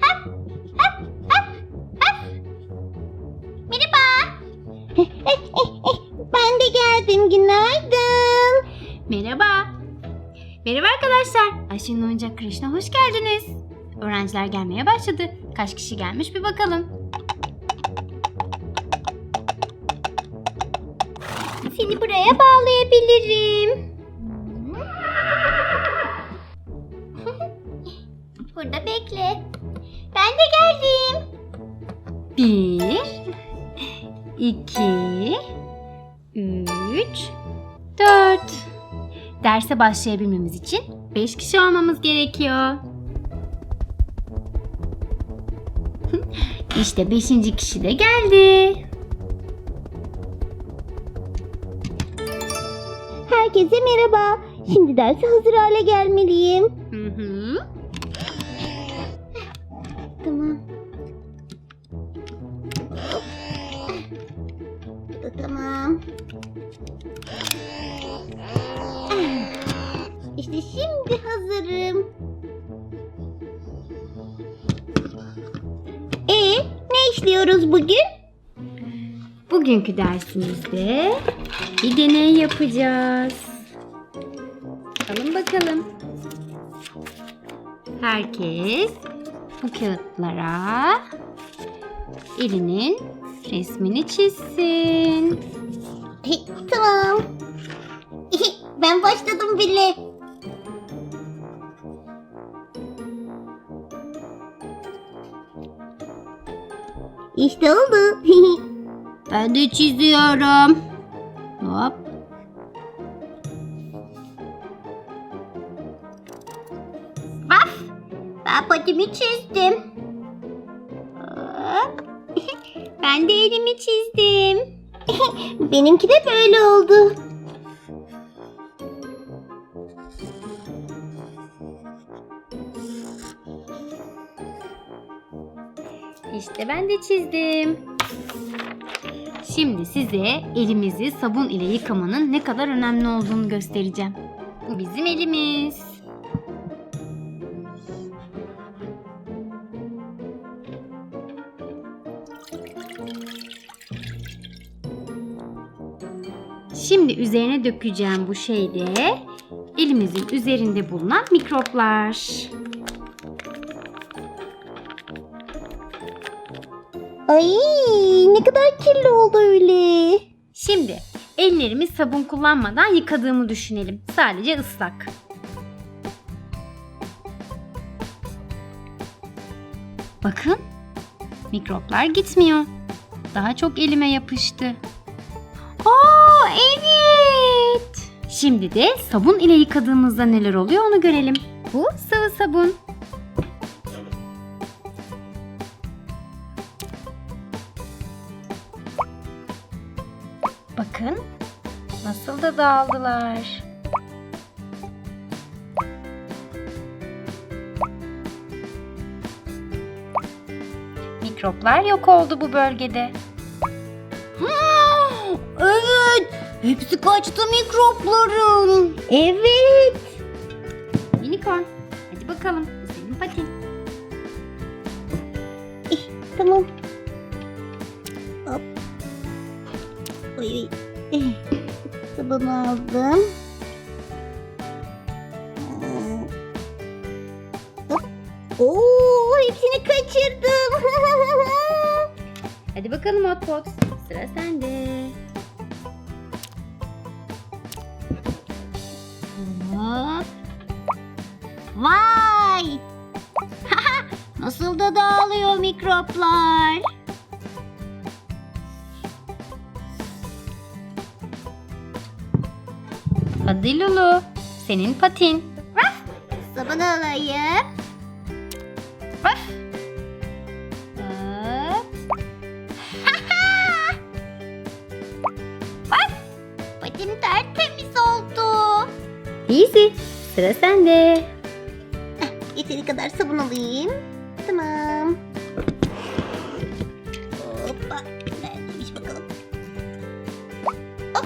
Hap. Merhaba. Ben de geldim. Günaydın. Merhaba. Merhaba arkadaşlar. Ayşe'nin oyuncak kreşine hoş geldiniz. Öğrenciler gelmeye başladı. Kaç kişi gelmiş bir bakalım. Seni buraya bağlayabilirim. Bekle. Ben de geldim. Bir, iki, üç, dört. Derse başlayabilmemiz için beş kişi olmamız gerekiyor. İşte beşinci kişi de geldi. Herkese merhaba. Şimdi derse hazır hale gelmeliyim. Hı hı. Tamam. Bu da tamam. İşte şimdi hazırım. E ne işliyoruz bugün? Bugünkü dersimizde bir deney yapacağız. Bakalım bakalım. Herkes bu kağıtlara elinin resmini çizsin. tamam. ben başladım bile. İşte oldu. Ben de çiziyorum. Patimi çizdim. Ben de elimi çizdim. Benimki de böyle oldu. İşte ben de çizdim. Şimdi size elimizi sabun ile yıkamanın ne kadar önemli olduğunu göstereceğim. Bu bizim elimiz. Şimdi üzerine dökeceğim bu şey de elimizin üzerinde bulunan mikroplar. Ay ne kadar kirli oldu öyle. Şimdi ellerimi sabun kullanmadan yıkadığımı düşünelim. Sadece ıslak. Bakın mikroplar gitmiyor. Daha çok elime yapıştı. Aa evet. Şimdi de sabun ile yıkadığımızda neler oluyor onu görelim. Bu sıvı sabun. Bakın nasıl da dağıldılar. Mikroplar yok oldu bu bölgede. Evet. Hepsi kaçtı mikropların. Evet. Unicorn. Hadi bakalım. Senin patin. Tamam. Hop. Oy, oy. Eh, Sabunu aldım. Hop. Oo, hepsini kaçırdım. Hadi bakalım Hotpot. Sıra sende. Vay! Nasıl da dağılıyor mikroplar. Hadi Lulu. Senin patin. Sabun alayım. Hop. Bak! Patim tertemiz oldu. Easy. Sıra sende yeteri kadar sabun alayım. Tamam. Hoppa. Neredeymiş bakalım. Hop. Ah,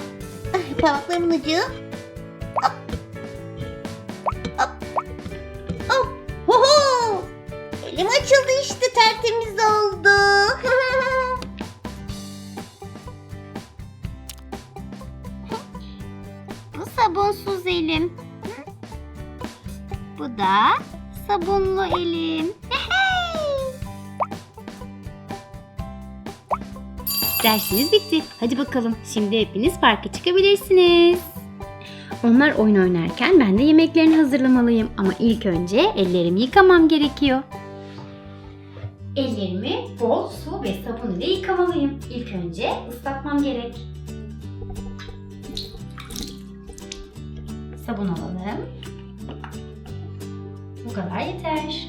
Ay, parmaklarımın ucu. Hop. Hop. Hop. Ho ho. Elim açıldı işte tertemiz oldu. Bu sabunsuz elim. Bu da sabunlu elim. Dersiniz bitti. Hadi bakalım. Şimdi hepiniz parka çıkabilirsiniz. Onlar oyun oynarken ben de yemeklerini hazırlamalıyım. Ama ilk önce ellerimi yıkamam gerekiyor. Ellerimi bol su ve sabun ile yıkamalıyım. İlk önce ıslatmam gerek. Sabun alalım. Bu kadar yeter.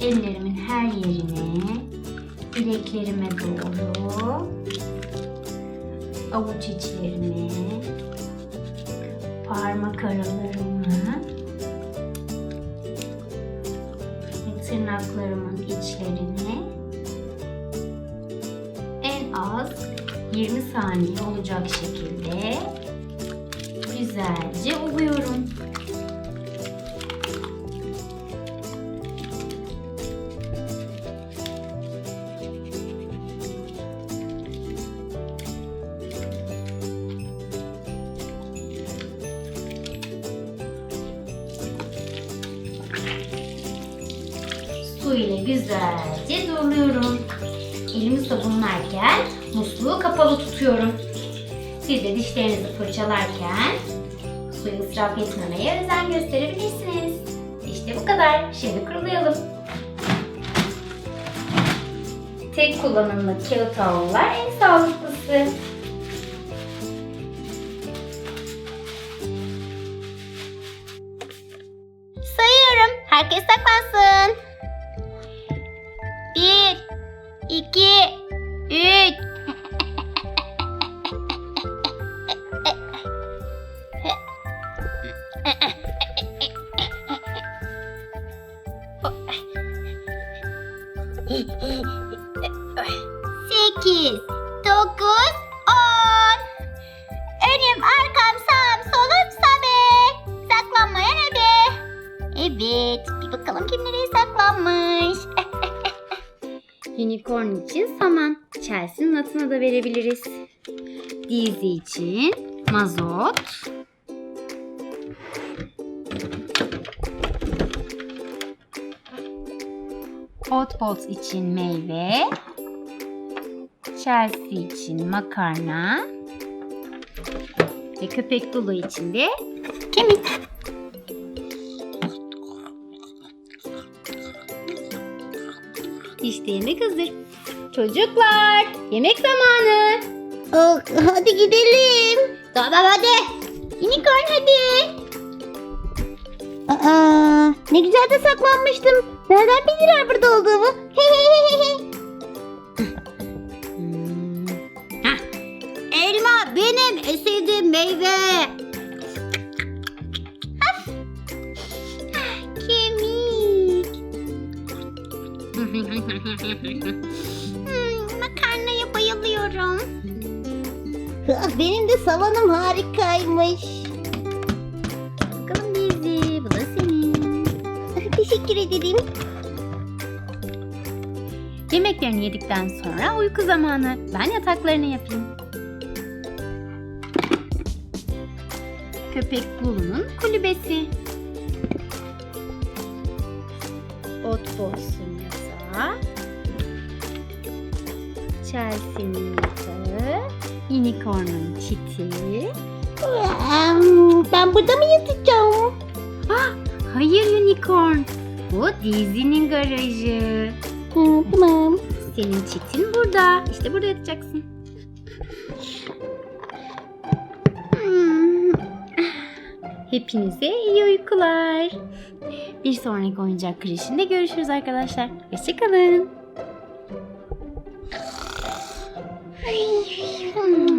Ellerimin her yerine, bileklerime doğru, avuç içlerime, parmak aralarımı ve tırnaklarımın içlerine en az 20 saniye olacak şekilde güzelce ovuyorum. Su ile güzelce doluyorum. Elimi sabunlarken musluğu kapalı tutuyorum. Siz de dişlerinizi fırçalarken israf etmemeye özen gösterebilirsiniz. İşte bu kadar. Şimdi kurulayalım. Tek kullanımlı kağıt havlular en sağlıklısı. Sayıyorum. Herkes saklansın. Bir, iki, Evet, bir bakalım kim nereye saklanmış. Unicorn için saman. Chelsea'nin adını da verebiliriz. Dizi için mazot. Hotbox için meyve. Chelsea için makarna. Ve köpek Lulu için de kemik. İşte yemek hazır. Çocuklar, yemek zamanı. Oh, hadi gidelim. Tamam hadi. Unicorn hadi. Aa, ne güzel de saklanmıştım. Nereden bilirler burada olduğumu? Elma benim en sevdiğim meyve. Hmm, makarnaya bayılıyorum. Benim de savanım harikaymış. Bakalım Dizi, bu da senin. Teşekkür ederim. Yemeklerini yedikten sonra uyku zamanı. Ben yataklarını yapayım. Köpek Lulu'nun kulübesi. Otbos'un yatağı. Chelsea'nin yatağı. Unicorn'un çiti. Ben burada mı yatacağım? Hayır Unicorn. Bu Dizzy'nin garajı. Hı, tamam. Senin çitin burada. İşte burada yatacaksın. Hepinize iyi uykular. Bir sonraki oyuncak kreşinde görüşürüz arkadaşlar. Hoşçakalın. Hmm.